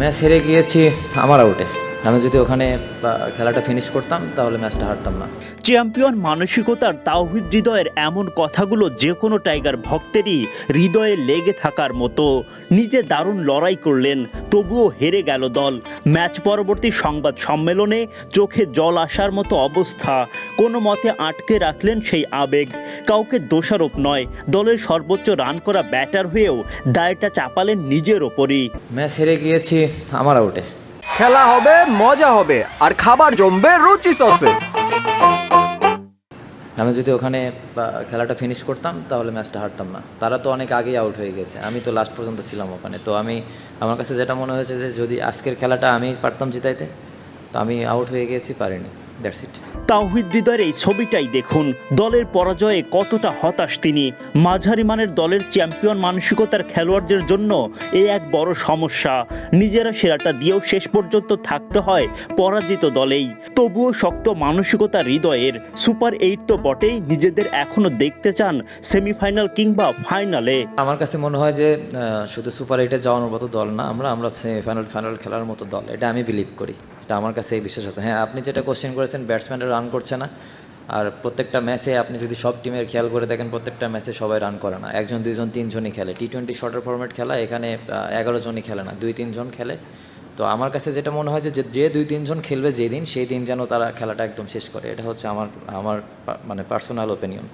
Match হেরে গিয়েছি আমার আউটে আমি যদি ওখানে খেলাটা ফিনিশ করতাম তাহলে ম্যাচটা হারতাম না। চ্যাম্পিয়ন মানসিকতার তাওহিদ হৃদয়ের এমন কথাগুলো যে কোনো টাইগার ভক্তেরই হৃদয়ে লেগে থাকার মতো। নিজে দারুণ লড়াই করলেন তবুও হেরে গেল দল। ম্যাচ পরবর্তী সংবাদ সম্মেলনে চোখে জল আসার মতো অবস্থা। কোনো মতে আটকে রাখলেন সেই আবেগ। কাউকে দোষারোপ নয় দলের সর্বোচ্চ রান করা ব্যাটার হয়েও দায়টা চাপালেন নিজের ওপরই। ম্যাচ হেরে গিয়েছি আমার আউটে খেলা হবে, মজা হবে, আর খাবার জমবে রুচি সসে। আমি যদি ওখানে খেলাটা ফিনিশ করতাম, তাহলে ম্যাচটা হারতাম না। তারা তো অনেক আগেই আউট হয়ে গেছে। আমি তো লাস্ট পর্যন্ত ছিলাম ওখানে। তো আমি, আমার কাছে যেটা মনে হয়েছে যে, যদি আজকের খেলাটা আমি পারতাম জিতাইতে, তো আমি আউট হয়ে গেছি, পারিনি। দ্যাটস ইট তাওহিদ হৃদয়ের এই ছবিটাই দেখুন। দলের পরাজয়ে কতটা হতাশ তিনি। মাঝারি মানের দলের চ্যাম্পিয়ন মানসিকতার খেলোয়াড়দের জন্য এ এক বড় সমস্যা। নিজেরা সেরাটা দিয়েও শেষ পর্যন্ত থাকতে হয় পরাজিত দলেই। তবুও শক্ত মানসিকতা হৃদয়ের। সুপার এইট তো বটেই নিজেদের এখনও দেখতে চান সেমিফাইনাল কিংবা ফাইনালে। আমার কাছে মনে হয় যে শুধু সুপার এইটে যাওয়ার মতো দল না আমরা আমরা সেমিফাইনাল ফাইনাল খেলার মতো দল। এটা আমি বিলিভ করি। এটা আমার কাছে এই বিশ্বাস আছে। হ্যাঁ আপনি যেটা কোশ্চেন করেছেন ব্যাটসম্যানরা রান করছে না। আর প্রত্যেকটা ম্যাচে আপনি যদি সব টিমের খেয়াল করে দেখেন, প্রত্যেকটা ম্যাচে সবাই রান করে না। একজন, দুইজন, তিনজনই খেলে। টি টোয়েন্টি শর্টার ফরম্যাট খেলা, এখানে এগারো জনই খেলে না, দুই, তিনজন খেলে। তো আমার কাছে যেটা মনে হয় যে, যে- যে দুই, তিনজন খেলবে যেই দিন সেই দিন যেন তারা খেলাটা একদম শেষ করে। এটা হচ্ছে আমার আমার মানে পার্সোনাল ওপিনিয়ন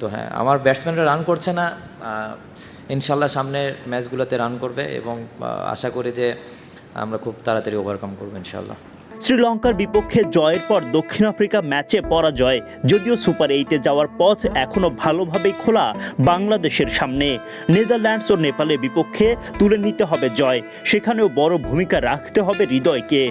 তো হ্যাঁ আমার ব্যাটসম্যানরা রান করছে না ইনশাল্লাহ সামনের ম্যাচগুলোতে রান করবে এবং আশা করি যে আমরা খুব তাড়াতাড়ি ওভারকাম করব ইনশাল্লাহ। শ্রীলঙ্কার বিপক্ষে জয়ের পর দক্ষিণ আফ্রিকা ম্যাচে পরাজয় যদিও সুপার এইটে যাওয়ার পথ এখনও ভালোভাবেই খোলা বাংলাদেশের সামনে নেদারল্যান্ডস ও নেপালের বিপক্ষে তুলে নিতে হবে জয় সেখানেও বড় ভূমিকা রাখতে হবে হৃদয়কে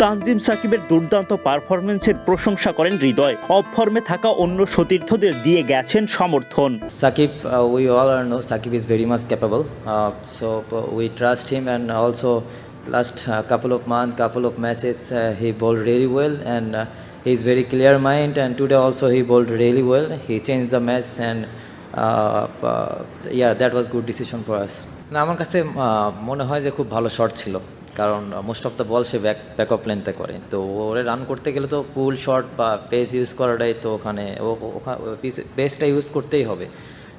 তানজিম সাকিবের দুর্দান্ত পারফরমেন্সের প্রশংসা করেন হৃদয় অফ ফর্মে থাকা অন্য সতীর্থদের দিয়ে গেছেন সমর্থন Shakib all know Sakib is very much capable. Uh, so uh, we trust him, and also last uh, couple of months, couple of matches, uh, he bowled really well, and uh, he's very clear mind. And today also he bowled really well. He changed the match, and uh, uh, yeah, that was good decision for us. না আমার কাছে মনে হয় যে খুব ভালো shot ছিল কারণ মোস্ট অফ দ্য বল সে ব্যাক ব্যাক অফ লেন্থে করে তো ওরে রান করতে গেলে তো পুল শট বা পেস ইউজ করাটাই তো ওখানে ও পেসটা ইউজ করতেই হবে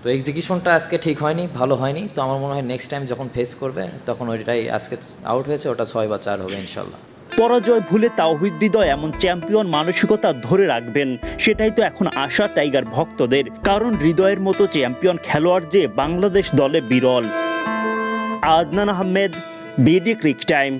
তো এক্সিকিউশনটা আজকে ঠিক হয়নি, ভালো হয়নি। তো আমার মনে হয় নেক্সট টাইম যখন ফেস করবে, তখন ওইটাই আজকে আউট হয়েছে, ওটা ছয় বা চার হবে ইনশাল্লাহ। পরাজয় ভুলে তাওহিদ হৃদয় এমন চ্যাম্পিয়ন মানসিকতা ধরে রাখবেন, সেটাই তো এখন আশা টাইগার ভক্তদের। কারণ হৃদয়ের মতো চ্যাম্পিয়ন খেলোয়াড় যে বাংলাদেশ দলে বিরল। Adnan Ahmed, BD crictime.